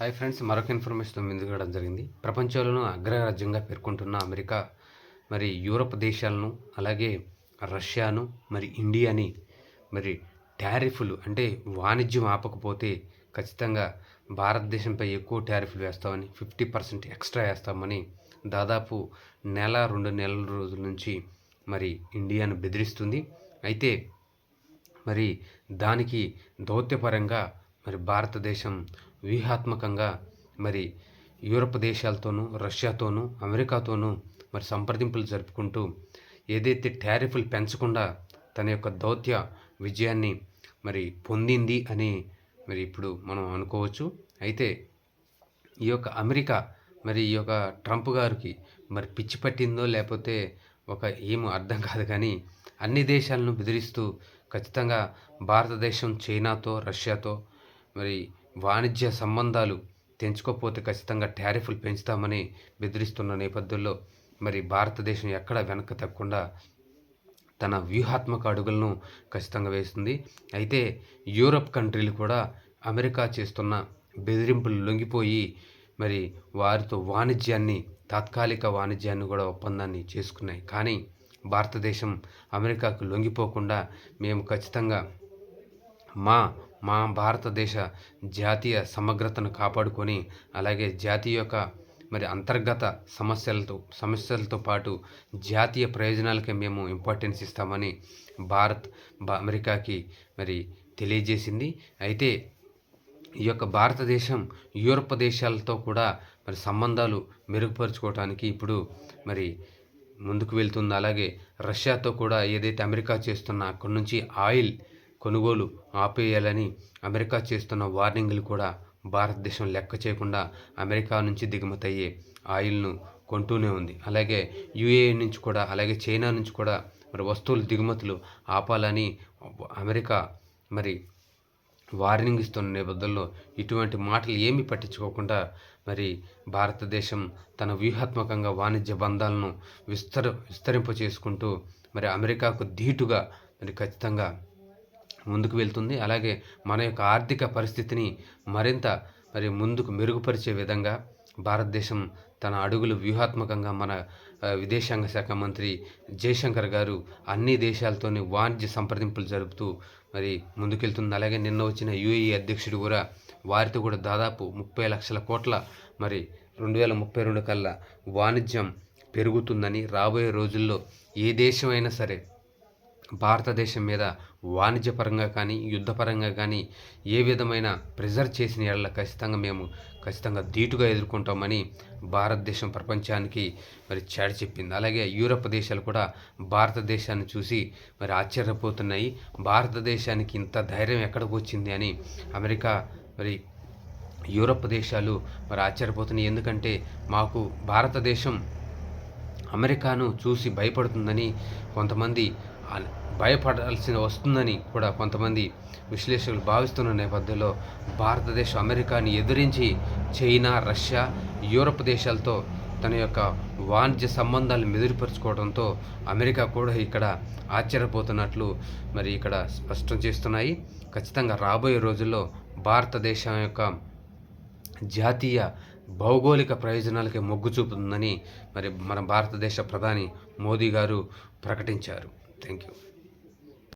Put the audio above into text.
Hi friends మరొక information ముందుకు రావడం జరిగింది. ప్రపంచంలోనూ అగ్రరాజ్యంగా పేర్కొంటున్న అమెరికా మరి యూరప్ దేశాలను అలాగే రష్యాను మరి ఇండియాని మరి టారిఫ్లు అంటే వాణిజ్యం ఆపకపోతే ఖచ్చితంగా భారతదేశంపై ఎక్కువ టారిఫ్లు వేస్తామని ఫిఫ్టీ పర్సెంట్ ఎక్స్ట్రా వేస్తామని దాదాపు నెల రెండు నెలల రోజుల నుంచి మరి ఇండియాను బెదిరిస్తుంది. అయితే మరి దానికి దౌత్యపరంగా మరి భారతదేశం వ్యూహాత్మకంగా మరి యూరప్ దేశాలతోనూ రష్యాతోనూ అమెరికాతోనూ మరి సంప్రదింపులు జరుపుకుంటూ ఏదైతే టారిఫ్లు పెంచకుండా తన యొక్క దౌత్య విజయాన్ని మరి పొందింది అని మరి ఇప్పుడు మనం అనుకోవచ్చు. అయితే ఈ యొక్క అమెరికా మరి ఈ యొక్క ట్రంప్ గారికి మరి పిచ్చి పట్టిందో లేకపోతే ఒక ఏమో అర్థం కాదు కానీ అన్ని దేశాలను బెదిరిస్తూ ఖచ్చితంగా భారతదేశం చైనాతో రష్యాతో మరి వాణిజ్య సంబంధాలు తెంచుకోకపోతే ఖచ్చితంగా టారిఫ్లు పెంచుతామని బెదిరిస్తున్న నేపథ్యంలో మరి భారతదేశం ఎక్కడ వెనక్కి తగ్గకుండా తన వ్యూహాత్మక అడుగులను ఖచ్చితంగా వేస్తుంది. అయితే యూరప్ కంట్రీలు కూడా అమెరికా చేస్తున్న బెదిరింపులు లొంగిపోయి మరి వారితో వాణిజ్యాన్ని తాత్కాలిక వాణిజ్యాన్ని కూడా ఒప్పందాన్ని చేసుకున్నాయి. కానీ భారతదేశం అమెరికాకు లొంగిపోకుండా మేము ఖచ్చితంగా మా మా భారతదేశ జాతీయ సమగ్రతను కాపాడుకొని అలాగే జాతీయ యొక్క మరి అంతర్గత సమస్యలతో సమస్యలతో పాటు జాతీయ ప్రయోజనాలకే మేము ఇంపార్టెన్స్ ఇస్తామని భారత్ అమెరికాకి మరి తెలియజేసింది. అయితే ఈ యొక్క భారతదేశం యూరప్ దేశాలతో కూడా మరి సంబంధాలు మెరుగుపరుచుకోవడానికి ఇప్పుడు మరి ముందుకు వెళ్తుంది. అలాగే రష్యాతో కూడా ఏదైతే అమెరికా చేస్తున్న అక్కడి నుంచి ఆయిల్ కొనుగోలు ఆపేయాలని అమెరికా చేస్తున్న వార్నింగ్లు కూడా భారతదేశం లెక్క చేయకుండా అమెరికా నుంచి దిగుమతయ్యే ఆయిల్ను కొంటూనే ఉంది. అలాగే యుఏఏ నుంచి కూడా అలాగే చైనా నుంచి కూడా మరి వస్తువులు దిగుమతులు ఆపాలని అమెరికా మరి వార్నింగ్ ఇస్తున్న నేపథ్యంలో ఇటువంటి మాటలు ఏమీ పట్టించుకోకుండా మరి భారతదేశం తన వ్యూహాత్మకంగా వాణిజ్య బంధాలను విస్తర విస్తరింప చేసుకుంటూ మరి అమెరికాకు ధీటుగా మరి ఖచ్చితంగా ముందుకు వెళ్తుంది. అలాగే మన యొక్క ఆర్థిక పరిస్థితిని మరింత మరి ముందుకు మెరుగుపరిచే విధంగా భారతదేశం తన అడుగులు వ్యూహాత్మకంగా మన విదేశాంగ శాఖ మంత్రి జయశంకర్ గారు అన్ని దేశాలతోని వాణిజ్య సంప్రదింపులు జరుపుతూ మరి ముందుకెళ్తుంది. అలాగే నిన్న వచ్చిన యుఏఈ అధ్యక్షుడు కూడా వారితో కూడా దాదాపు ముప్పై లక్షల కోట్ల మరి రెండు వేల ముప్పై రెండు కల్లా వాణిజ్యం పెరుగుతుందని రాబోయే రోజుల్లో ఏ దేశమైనా సరే భారతదేశం మీద వాణిజ్యపరంగా కానీ యుద్ధపరంగా కానీ ఏ విధమైన ప్రెజర్ చేసిన ఎడల ఖచ్చితంగా మేము ఖచ్చితంగా ధీటుగా ఎదుర్కొంటామని భారతదేశం ప్రపంచానికి మరి చాటి చెప్పింది. అలాగే యూరప్ దేశాలు కూడా భారతదేశాన్ని చూసి మరి ఆశ్చర్యపోతున్నాయి. భారతదేశానికి ఇంత ధైర్యం ఎక్కడికి వచ్చింది అని అమెరికా మరి యూరప్ దేశాలు మరి ఆశ్చర్యపోతున్నాయి. ఎందుకంటే మాకు భారతదేశం అమెరికాను చూసి భయపడుతుందని కొంతమంది భయపడాల్సిన వస్తుందని కూడా కొంతమంది విశ్లేషకులు భావిస్తున్న నేపథ్యంలో భారతదేశం అమెరికాని ఎదిరించి చైనా రష్యా యూరప్ దేశాలతో తన యొక్క వాణిజ్య సంబంధాలను మెదురుపరుచుకోవడంతో అమెరికా కూడా ఇక్కడ ఆశ్చర్యపోతున్నట్లు మరి ఇక్కడ స్పష్టం చేస్తున్నాయి. ఖచ్చితంగా రాబోయే రోజుల్లో భారతదేశం యొక్క జాతీయ భౌగోళిక ప్రయోజనాలకే మొగ్గు చూపుతుందని మరి మన భారతదేశ ప్రధాని మోదీ గారు ప్రకటించారు. Thank you.